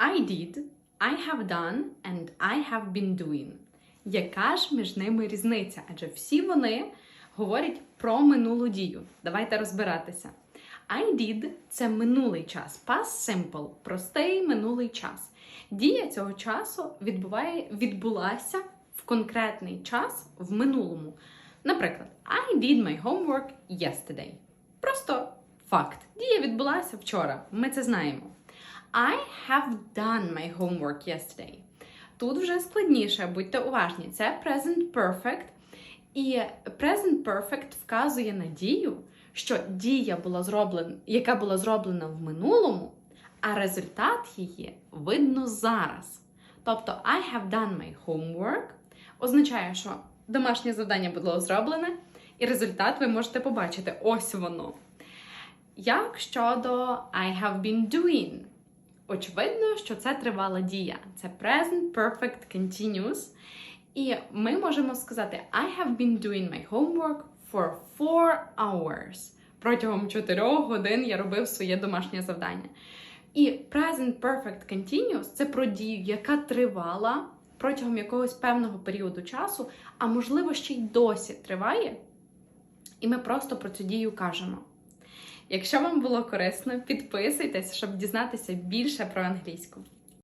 I did, I have done and I have been doing. Яка ж між ними різниця? Адже всі вони говорять про минулу дію. Давайте розбиратися. I did – це минулий час, past simple, простий минулий час. Дія цього часу відбуває, відбулася в конкретний час в минулому. Наприклад, I did my homework yesterday. Просто факт. Дія відбулася вчора. Ми це знаємо. I have done my homework yesterday. Тут вже складніше, будьте уважні. Це present perfect. І present perfect вказує на дію, що дія була зроблена, яка була зроблена в минулому, а результат її видно зараз. Тобто I have done my homework означає, що домашнє завдання було зроблене, і результат ви можете побачити. Ось воно. Як щодо I have been doing? Очевидно, що це тривала дія. Це present perfect continuous. І ми можемо сказати I have been doing my homework for 4 hours. Протягом 4 годин я робив своє домашнє завдання. І present perfect continuous це про дію, яка тривала протягом якогось певного періоду часу, а можливо ще й досі триває. І ми просто про цю дію кажемо. Якщо вам було корисно, підписуйтесь, щоб дізнатися більше про англійську.